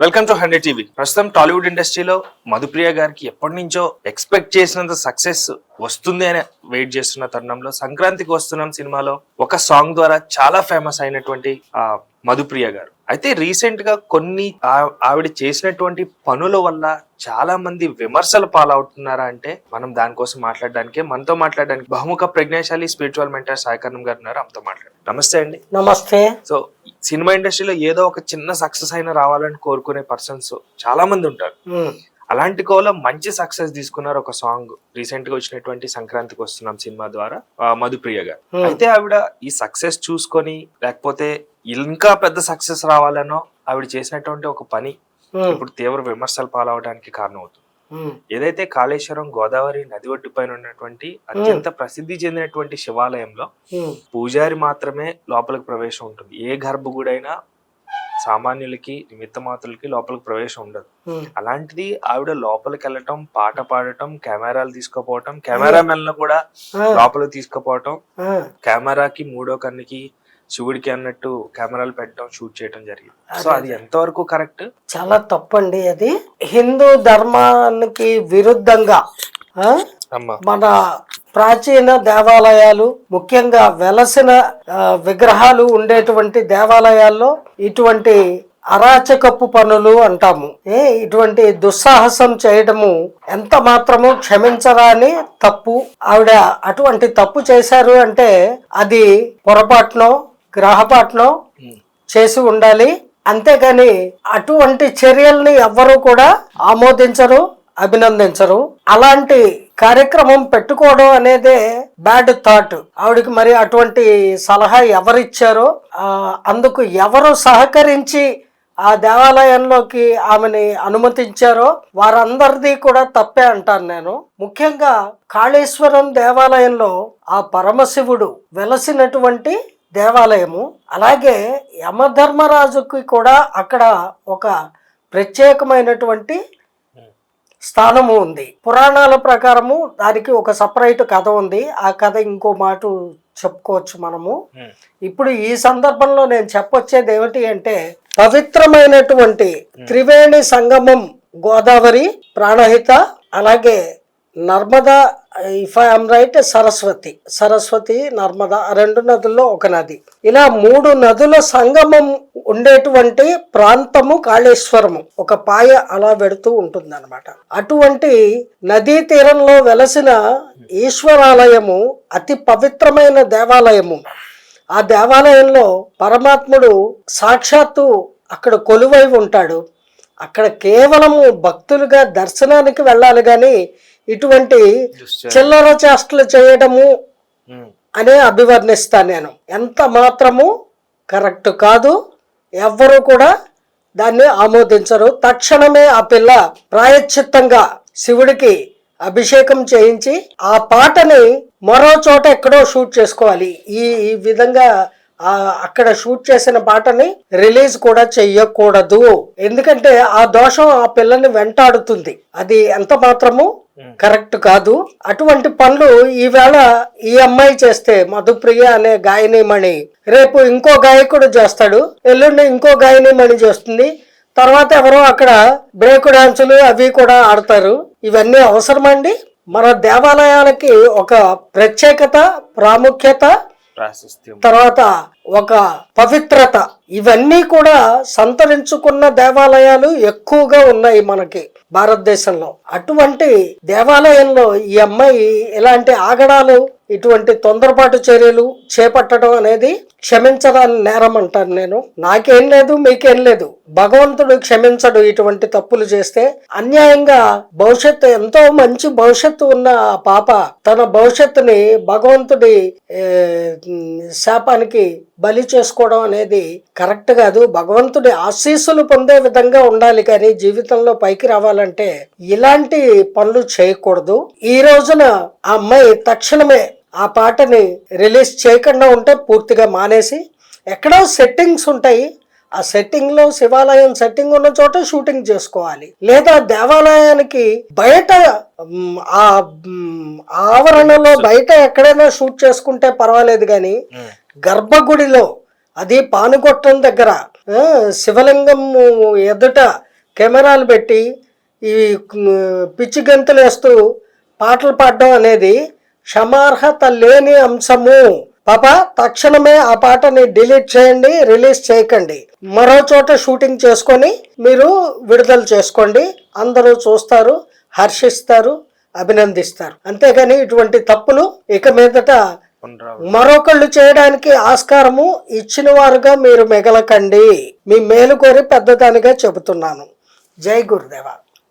Welcome to hundred TV. ప్రస్తుతం టాలీవుడ్ ఇండస్ట్రీలో మధుప్రియ గారికి ఎప్పటి నుంచో ఎక్స్పెక్ట్ చేసినంత సక్సెస్ వస్తుంది అని వెయిట్ చేస్తున్న తరుణంలో సంక్రాంతికి వస్తున్నాం సినిమాలో ఒక సాంగ్ ద్వారా చాలా ఫేమస్ అయినటువంటి ఆ, మధుప్రియ గారు. అయితే రీసెంట్గా కొన్ని ఆవిడ చేసినటువంటి పనుల వల్ల చాలా మంది విమర్శలు పాలవుతున్నారా అంటే మనం దానికోసం మాట్లాడడానికే మనతో మాట్లాడడానికి బహుముఖ ప్రజ్ఞాశాలి స్పిరిచువల్ మెంటర్ సాయికరణం గారు ఉన్నారు. ఆమెతో మాట్లాడారు నమస్తే అండి. నమస్తే. సో సినిమా ఇండస్ట్రీలో ఏదో ఒక చిన్న సక్సెస్ అయినా రావాలని కోరుకునే పర్సన్స్ చాలా మంది ఉంటారు. అలాంటి కోలో మంచి సక్సెస్ తీసుకున్నారు ఒక సాంగ్. రీసెంట్గా వచ్చినటువంటి సంక్రాంతికి వస్తున్నాం సినిమా ద్వారా మధుప్రియ గారు. అయితే ఆవిడ ఈ సక్సెస్ చూసుకొని లేకపోతే ఇంకా పెద్ద సక్సెస్ రావాలనో ఆవిడ చేసినటువంటి ఒక పని ఇప్పుడు తీవ్ర విమర్శలు పాలవడానికి కారణం అవుతుంది ఏదైతే కాళేశ్వరం గోదావరి నది ఒడ్డు పైన ఉన్నటువంటి అత్యంత ప్రసిద్ధి చెందినటువంటి శివాలయంలో పూజారి మాత్రమే లోపలికి ప్రవేశం ఉంటుంది. ఏ గర్భగుడైనా సామాన్యులకి నిమిత్త మాత్రులకి లోపలికి ప్రవేశం ఉండదు. అలాంటిది ఆవిడ లోపలికి వెళ్ళటం పాట పాడటం కెమెరాలు తీసుకుపోవటం కెమెరామెన్ కూడా లోపలికి తీసుకుపోవటం కెమెరాకి మూడో కన్నుకి శివుడికి అన్నట్టు కెమెరాలు పెట్టడం షూట్ చేయడం జరిగింది. సో అది ఎంతవరకు కరెక్ట్? చాలా తప్పండి అది. హిందూ ధర్మానికి విరుద్ధంగా మన ప్రాచీన దేవాలయాలు ముఖ్యంగా వెలసిన విగ్రహాలు ఉండేటువంటి దేవాలయాల్లో ఇటువంటి అరాచకపు పనులు అంటాము. ఏ ఇటువంటి దుస్సాహసం చేయడము ఎంత మాత్రము క్షమించరాని తప్పు. ఆవిడ అటువంటి తప్పు చేశారు అంటే అది పొరపాటునో గ్రహపాటునో చేసి ఉండాలి. అంతేగాని అటువంటి చర్యల్ని ఎవ్వరూ కూడా ఆమోదించరు అభినందించరు. అలాంటి కార్యక్రమం పెట్టుకోవడం అనేదే బ్యాడ్ థాట్. ఆవిడకి మరి అటువంటి సలహా ఎవరిచ్చారో ఆ, అందుకు ఎవరు సహకరించి ఆ దేవాలయంలోకి ఆమెని అనుమతించారో వారందరిది కూడా తప్పే అంటాను నేను. ముఖ్యంగా కాళేశ్వరం దేవాలయంలో ఆ పరమశివుడు వెలసినటువంటి దేవాలయము. అలాగే యమధర్మరాజుకి కూడా అక్కడ ఒక ప్రత్యేకమైనటువంటి స్థానము ఉంది. పురాణాల ప్రకారము దానికి ఒక సపరేట్ కథ ఉంది. ఆ కథ ఇంకో మాట చెప్పుకోవచ్చు మనము. ఇప్పుడు ఈ సందర్భంలో నేను చెప్పొచ్చేది ఏమిటి అంటే పవిత్రమైనటువంటి త్రివేణి సంగమం గోదావరి ప్రాణహిత అలాగే Narmada if I'm right Saraswati. Saraswati Narmada రెండు నదుల్లో ఒక నది. ఇలా మూడు నదుల సంగమం ఉండేటువంటి ప్రాంతము కాళేశ్వరము. ఒక పాయ అలా వెడుతూ ఉంటుంది అటువంటి నదీ తీరంలో వెలసిన ఈశ్వరాలయము అతి పవిత్రమైన దేవాలయము. ఆ దేవాలయంలో పరమాత్ముడు సాక్షాత్తు అక్కడ కొలువై ఉంటాడు. అక్కడ కేవలము భక్తులుగా దర్శనానికి వెళ్ళాలి కానీ ఇటువంటి చిల్లర చేష్టలు చేయడము అనే అభివర్ణిస్తాను నేను. ఎంత మాత్రము కరెక్ట్ కాదు ఎవ్వరూ కూడా దాన్ని ఆమోదించరు. తక్షణమే ఆ పిల్ల ప్రాయశ్చిత్తంగా శివుడికి అభిషేకం చేయించి ఆ పాటని మరో చోట ఎక్కడో షూట్ చేసుకోవాలి. ఈ ఈ విధంగా ఆ అక్కడ షూట్ చేసిన పాటని రిలీజ్ కూడా చెయ్యకూడదు. ఎందుకంటే ఆ దోషం ఆ పిల్లని వెంటాడుతుంది. అది ఎంత మాత్రము కరెక్ట్ కాదు. అటువంటి పనులు ఈవేళ ఈ అమ్మాయి చేస్తే మధుప్రియ అనే గాయనిమణి రేపు ఇంకో గాయకుడు చేస్తాడు. ఎల్లుండి ఇంకో గాయనిమణి చేస్తుంది. తర్వాత ఎవరో అక్కడ బ్రేక్ డాన్సులు అవి కూడా ఆడతారు. ఇవన్నీ అవసరమండి మన దేవాలయాలకి ఒక ప్రత్యేకత ప్రాముఖ్యత తర్వాత ఒక పవిత్రత. ఇవన్నీ కూడా సంతరించుకున్న దేవాలయాలు ఎక్కువగా ఉన్నాయి మనకి భారతదేశంలో. అటువంటి దేవాలయంలో ఈ అమ్మాయి ఇలాంటి ఆగడాలు ఇటువంటి తొందరపాటు చర్యలు చేపట్టడం అనేది క్షమించరాని నేరం అంటాను నేను. నాకేం లేదు మీకేం లేదు. భగవంతుడు క్షమించడు ఇటువంటి తప్పులు చేస్తే. అన్యాయంగా భవిష్యత్తు ఎంతో మంచి భవిష్యత్తు ఉన్న ఆ పాప తన భవిష్యత్తుని భగవంతుడి శాపానికి బలి చేసుకోవడం అనేది కరెక్ట్ కాదు. భగవంతుడి ఆశీస్సులు పొందే విధంగా ఉండాలి కానీ జీవితంలో పైకి రావాలంటే ఇలాంటి పనులు చేయకూడదు. ఈ రోజున ఆ అమ్మాయి తక్షణమే ఆ పాటని రిలీజ్ చేయకుండా ఉంటే పూర్తిగా మానేసి ఎక్కడో సెట్టింగ్స్ ఉంటాయి. ఆ సెట్టింగ్లో శివాలయం సెట్టింగ్ ఉన్న చోట షూటింగ్ చేసుకోవాలి. లేదా దేవాలయానికి బయట ఆ ఆవరణలో బయట ఎక్కడైనా షూట్ చేసుకుంటే పర్వాలేదు కానీ గర్భగుడిలో అది పానుగొట్టం దగ్గర శివలింగం ఎదుట కెమెరాలు పెట్టి ఈ పిచ్చి గంతులు వేస్తూ పాటలు పాడడం అనేది క్షమార్హత లేని అంశము. పాప తక్షణమే ఆ పాటని డిలీట్ చేయండి రిలీజ్ చేయకండి. మరో చోట షూటింగ్ చేసుకొని మీరు విడుదల చేసుకోండి. అందరూ చూస్తారు హర్షిస్తారు అభినందిస్తారు. అంతేగాని ఇటువంటి తప్పులు ఇక మీదట మరొకళ్ళు చేయడానికి ఆస్కారము ఇచ్చిన వారుగా మీరు మిగలకండి. మీ మేలు కోరి పెద్దదానిగా చెబుతున్నాను. జై గురుదేవ.